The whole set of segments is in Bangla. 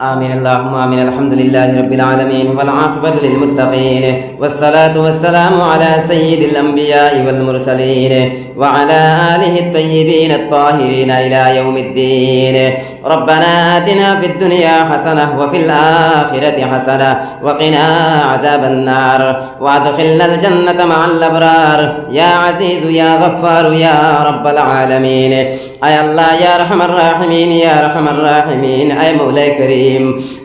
آمين. اللهم آمين. الحمد لله رب العالمين والعاقبة للمتقين والصلاة والسلام على سيد الأنبياء والمرسلين وعلى آله الطيبين الطاهرين إلى يوم الدين. ربنا آتنا في الدنيا حسنة وفي الآخرة حسنة وقنا عذاب النار. وأدخلنا الجنة مع الأبرار. يا عزيز يا غفار يا رب العالمين. আয় আল্লাহ, ইয়া রহমান রাহমিন, ইয়া রহমান রাহমিন, আয় মৌলাই করিম।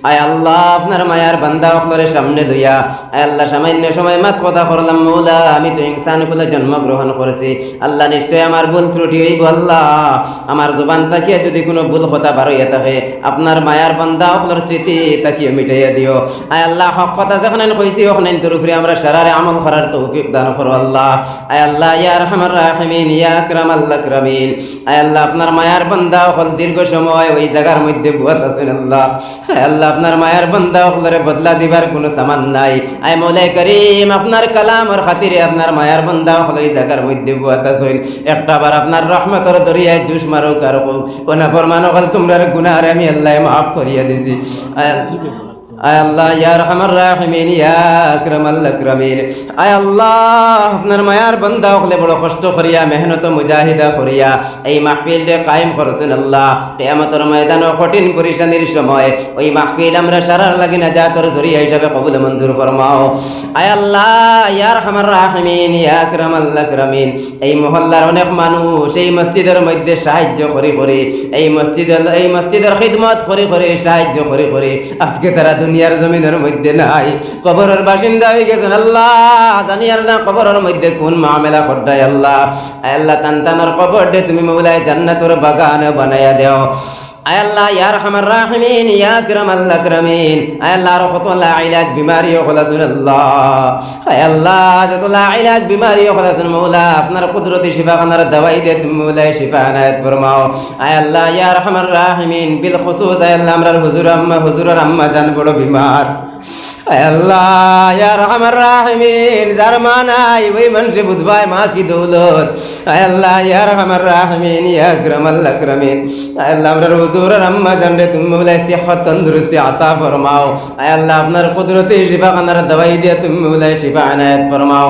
আয় আল্লাহ, আপনার মায়ার বান্দা সামনে লইয়া। আয় আল্লাহ, সামান্য সময় মাত কথা করলাম মৌলা, আমি তো ইনসান বলে জন্মগ্রহণ করেছি। আল্লাহ নিশ্চয় আমার ভুল ত্রুটি হইব আল্লাহ। আমার জোবান তাকিয়ে যদি কোনো ভুল কথা বারো ইয়াতে হয়, আপনার মায়ার বান্দা অকলর স্মৃতি তাকিয়া মিটাইয়া দিও। আয় আল্লাহ, হক কথা যখন কইছি, ওখানে তোর উপরে আমরা সারারে আমল করার তৌফিক দান করো আল্লাহ। আয় আল্লাহ, ইয়া রহমান রাহমিন, ইয়া আকরাম আল্লাহ আয় আল্লাহ আপনার মায়ার বান্দা হল দীর্ঘ সময় ওই জায়গার মধ্যে বুয়াত আছেন আল্লাহ। আয় আল্লাহ, আপনার মায়ার বান্দা হলরে বদলা দিবার কোনো সামান নাই। আয় মৌলাই করিম, আপনার কালামর খাতিরে আপনার মায়ার বান্দা হল ওই জায়গার মধ্যে বুয়াত আছেন। একটা বার আপনার রহমতর দরিয়ায় জুস মারো কারও কোনা ফরমানো হল তোমরা গুনার আমি আল্লাহ মাফ করিয়া দিছি। আয় আয় আল্লাহ, ইয়া রহমান রাহিমিন, ইয়া আকরামাল আকরামিন। আয় আল্লাহ, আপনার মায়ার বান্দা হলে বড় কষ্ট করিয়া, মেহনত মুজাহিদা করিয়া, এই মাহফিলটা কায়েম করছেন আল্লাহ। কিয়ামতের ময়দান কঠিন পরিশানির সময়, ওই মাহফিল আমরা সারার লাগি না জাতর জরিয়া হিসাবে কবুল মঞ্জুর ফরমাও। আয় আল্লাহ, ইয়া রহমান রাহিমিন, ইয়া আকরামাল আকরামিন। এই মহল্লার অনেক মানুষ এই মসজিদের মধ্যে সাহায্য করি করি, এই মসজিদের এই মসজিদের খিদমত করি করে, সাহায্য করি করে। আজকে তারা দুনিয়ার জমিনের মধ্যে নাই। কবরের বাসিন্দা হয়ে গেছেন আল্লাহ। জানি আর না কবরের মধ্যে কোন মামেলা খড্ডায় আল্লাহ। আল্লাহ আল্লাহ তান্তানোর কবর দে তুমি মৌলায় জান্নাতর বাগান বানাইয়া দেও। আয় আল্লাহ, ইয়া রহমান রাহিমিন, ইয়া আকরাম আল্লাহ আকরামিন। আয় আল্লাহ রহমতুল্লাহ ইলাজ বিমারি ও খলাসুন আল্লাহ। আয় আল্লাহ যতলা ইলাজ বিমারি মৌলা, আপনার কুদরতি শিফা খানার দওয়াই মৌলাই শিফা আনায়াত ফরমাও। আয় আল্লাহ, ইয়া রহমান রাহিমিন, বিল খুসুস, আয় আল্লাহ হুজুর আম্মা, হুজুরের আম্মা জান বড় বিমার। বুধবাই মা কি দৌলত। আল্লাহ তুমি আতা আপনার কুদরতি শিফা খানার দাবাই দিয়া তুমি শিবা আনায়াত ফরমাও।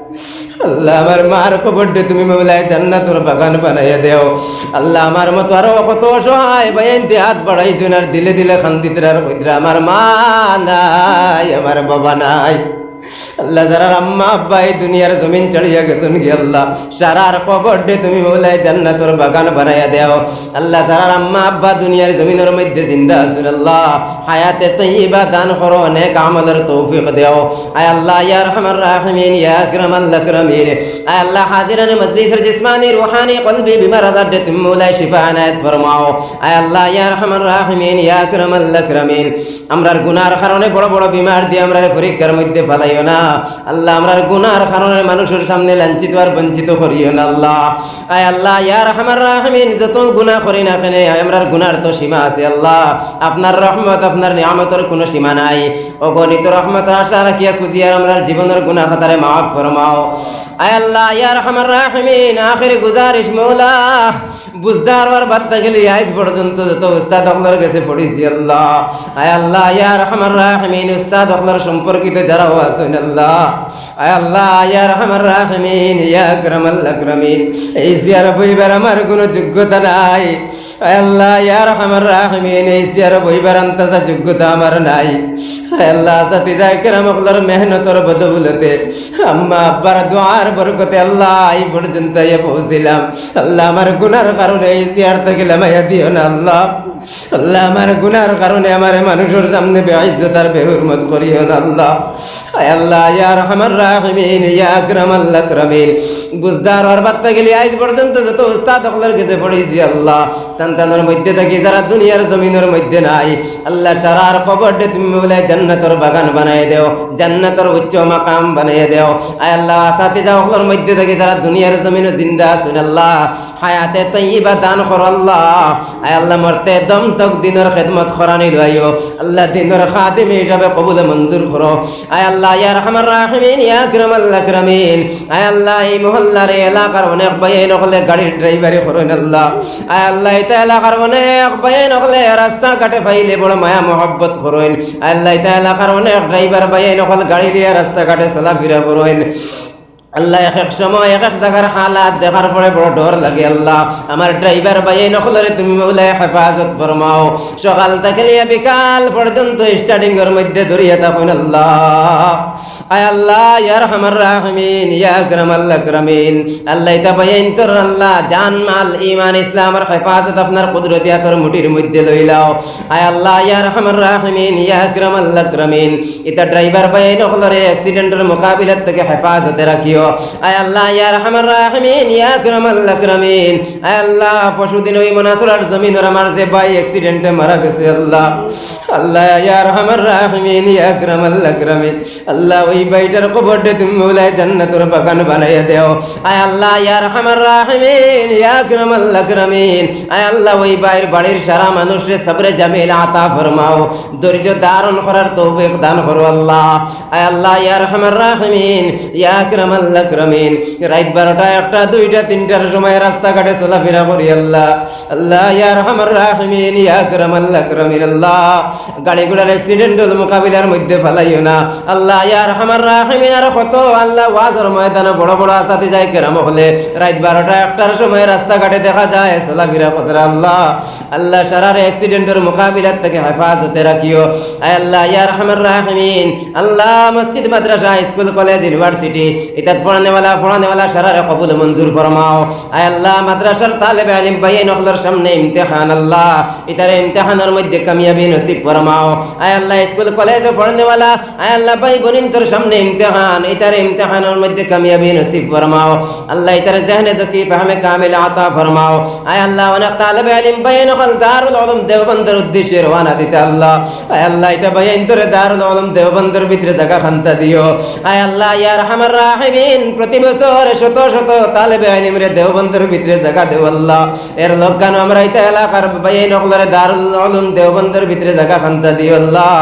আল্লাহ আমার মার কবরটা তুমি মৌলায় জান্নাতুর বাগান বানাইয়া দেও। আল্লাহ আমার মতো আরও কত অসহায় বাইনতে হাত বাড়াইছুন আর দিলে দিলে খান্দিতে আর আমার মা নাই, আমার বাবা নাই। আল্লাহ যারা আম্মা, আব্বা এই দুনিয়ার জমিন চড়িয়া গেছেন কি সারার দে তুমি বলে জান্নাতর বাগান বানাইয়া দেও। আল্লাহ যারা আম্মা, আব্বা দুনিয়ার জমিনের মধ্যে জিন্দা আছেন আল্লাহ। হায়াতে তৈবা দান করো অনেক আমলের তৌফিক দেও। আয় আল্লাহ, ইয়া রহমান রাহিমিন, ইয়া আল্লাহ আকরামিন। আয় আল্লাহ, হাজিরানে মজলিসের জিসমানি, রুহানি কলবি বিমার আজার তুমি মৌলাই শিফা আনায়াত ফরমাও। আয় আল্লাহ, ইয়া রহমান রাহিমিন, ইয়া আকরাম আল্লাহ আকরামিন। আমরার গুনার কারণে বড় বড় বিমার দিয়ে আমরা পরীক্ষার মধ্যে ফেলাইও না। আল্লাহ আমরার গুনার কারণে মানুষের সামনে লাঞ্ছিত আর বঞ্চিত করিও না আল্লাহ। আয় আল্লাহ, ইয়া রহমান রাহিমিন, যত গুনাহ করি না কেনে আমরার গুনার তো সীমা আছে আল্লাহ। আপনার রহমত, আপনার নিয়ামতের কোনো সীমা নাই। অগণিত রহমত, আশা রাখিয়া খুঁজিয়ার আমরার জীবনের গুনাহ খাতারে মাফ ফরমাও। আয় আল্লাহ, ইয়া রহমান রাহিমিন, আখির গুজারিশ মৌলা। বুঝদার আর বাদ গেলি, আজ পর্যন্ত যত উস্তাদ আপনার কাছে পড়েছি আল্লাহ। আয় আল্লাহ, ইয়া রহমান রাহিমিন, উস্তাদ আপনার সম্পর্কিত যারাও আছে আল্লাহ এই জিয়ার আমার কোনো যোগ্যতা নাই। এই জিয়ার যোগ্যতা নাই। মেহনতর বদৌলতে আম্মা আব্বার দোয়ার বরকতে আল্লাহ এই পর্যন্ত পৌঁছিলাম। আল্লাহ আমার গুনার কারণে এই চেয়ার থেকে দিও না আল্লাহ। আল্লাহ আমার গুনার কারণে আমার মানুষের সামনে বেআইজত আর বেহুরমত করিও না আল্লাহ। আল্লাহ, ইয়া রহমান রাহিমিন, ইয়া আকরামাল আকরামিন। বুঝদার আর বাত্তা গেলি আজ পর্যন্ত যত উস্তাদ অকলের কাছে পড়েছি আল্লাহ। তান্তানোর মধ্যে থাকি, যারা দুনিয়ার জমিনের মধ্যে নাই। আল্লাহ সারার কবরটে তুমি বলে জান্নাতর বাগান বানাই দেও, জান্নাতর উচ্চ মাকাম বানাই দেও। আয় আল্লাহ, আসাতে যা অকলের মধ্যে থাকি, যারা দুনিয়ার জমিনে জিন্দা আছেন আল্লাহ। হায়াতে তৈবা দান কর আল্লাহ। আয় আল্লাহ, মরতে দম তক দিনের খেদমত খরানি লইও আল্লাহ দিনের খাদিম হিসাবে কবুল মঞ্জুর করো আয় আল্লাহ, ইয়া রহমান রাহিমিন ইয়া আকরামাল আকরামিন আয় আল্লাহ, এই মহল্লার এলাকার অনেক ভাই নকলে গাড়ির ড্রাইভারি করেন আল্লাহ আয় আল্লাহ এটা এলাকার অনেক ভাই নকলে রাস্তা কাটে পাইলে বড় মায়া মহব্বত করেন আল্লাহ এটা এলাকার অনেক ড্রাইভার ভাই নকল গাড়ি দিয়ে রাস্তা কাটে চলাফেরা করেন আল্লাহ এক এক সময় এক এক জায়গার হালাত দেখার পরে বড় ডর লাগে আল্লাহ। আমার ড্রাইভার ভাই নকলরে তুমি বলে হেফাজত ফরমাও। সকাল থেকে নিয়ে বিকাল পর্যন্ত স্টার্টিং এর মধ্যে ধরিয়ে থাকুন আল্লাহ। আয় আল্লাহ ইয়ার হামার রাহমিন, ইয়া আকরাম আল্লাহ আকরামিন। আল্লাহ ইতা বাইন তোর আল্লাহ, জান, মাল ইমান ইসলামের হেফাজত আপনার কুদরতি তোর মুটির মধ্যে লইলাও আয় আল্লাহ ইয়ার হামার রাহমিন, ইয়া আকরাম আল্লাহ আকরামিন। ইতা ড্রাইভার ভাই নকলরে অ্যাক্সিডেন্টের মোকাবিলার থেকে হেফাজতে রাখিও। বাড়ির সারা মানুষরে সবরে জামিল আতা ফরমাও। ধৈর্য ধারণ করার তৌফিক দান করো আল্লাহ। আয় আল্লাহ রহমান আকরামিন রাত বারোটা একটা, দুইটা, তিনটার সময় রাস্তাঘাটে চলাফেরা করি আল্লাহ। আল্লাহ, ইয়া রহমান রাহিমিন, ইয়া আকরামাল আকরামিন আল্লাহ। গাড়ি ঘোড়ার অ্যাক্সিডেন্টাল মোকাবিলার মধ্যে ফেলাইও না। আল্লাহ, ইয়া রহমান রাহিমিন, আর কত আল্লাহ, ওয়াজর ময়দানে বড় বড় আসাতে যায় কেরাম হলে। রাত বারোটা একটার সময় রাস্তাঘাটে দেখা যায় চলাফেরা পথে আল্লাহ। আল্লাহ সারার অ্যাক্সিডেন্টের মোকাবিলার থেকে হেফাজতে রাখিও। আল্লাহ, ইয়া রহমান রাহিমিন, আল্লাহ, মসজিদ, মাদ্রাসা, স্কুল, কলেজ, ইউনিভার্সিটি ইতাত পড়ানে वाला পড়ানে वाला সারার কবুল মঞ্জুর ফরমাও আয় আল্লাহ মাদ্রাসার তালেবে আলিম ভাই নকলের সামনে ইমতিহান আল্লাহ ইতারে ইমতিহানের মধ্যে কামিয়াবি নসিব ফরমাও আয় আল্লাহ স্কুল কলেজ পড়ানে वाला আয় আল্লাহ ভাই বোনিন তোর সামনে ইমতিহান ইতারে ইমতিহানের মধ্যে কামিয়াবি নসিব ফরমাও আল্লাহ ইতারে জহনে জকি ফাহমে কামিল আতা ফরমাও আয় আল্লাহ অনেক তালেবে আলিম ভাই নকল দারুল উলুম দেওবন্দের উদ্দেশ্যে রওনা দিতে আল্লাহ আয় আল্লাহ ইতা ভাই ইন্তরে দারুল উলুম দেওবন্দের ভিতরে জায়গা খান্তা দিও আয় আল্লাহ ইয়া রহমান রাহিমিন প্রতি বছর শত শত তালেবে আলিম রে দেওবন্দের ভিতরে জায়গা দেও আল্লাহ। এর লজ্ঞানো আমরা ইতা এলাকার ভাই নকলরে দারুল উলুম দেওবন্দের ভিতরে জায়গা খান্তা দিও আল্লাহ।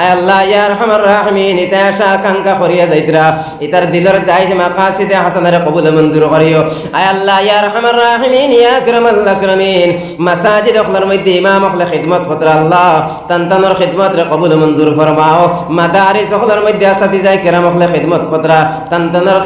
আয় আল্লাহ, ইয়া রহমান রাহিমিন, ইতা আশা আকাঙ্ক্ষা করিয়া যাইতরা। ইতার দিলর জায়েজ মাকাসিদে হাসানারে কবুল মঞ্জুর করিও। আয় আল্লাহ, ইয়া রহমান রাহিমিন, ইয়া আকরামাল আকরামিন। মাসাজিদ অখলার মধ্যে ইমাম অখলে খিদমত ফতরা আল্লাহ। তানতানোর খিদমত রে কবুল মঞ্জুর ফরমাও। মাদারিস অখলার মধ্যে আসাতি যায় কেরাম অখলে খিদমত ফতরা তানতানোর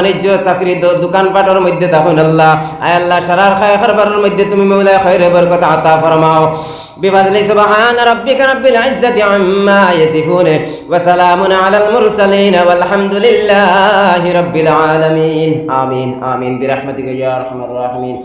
বাণিজ্য চাকরি দ- দোকানপাটের মধ্যে দেখুন আল্লাহ আয় আল্লাহ সারার খায় খারবারের মধ্যে তুমি মৌলা খৈরে বরকত আতা ফরমাও بفضل سبحان ربك رب العزة عما يصفون وسلام على المرسلين والحمد لله رب العالمين آمين آمين برحمتك يا أرحم الراحمين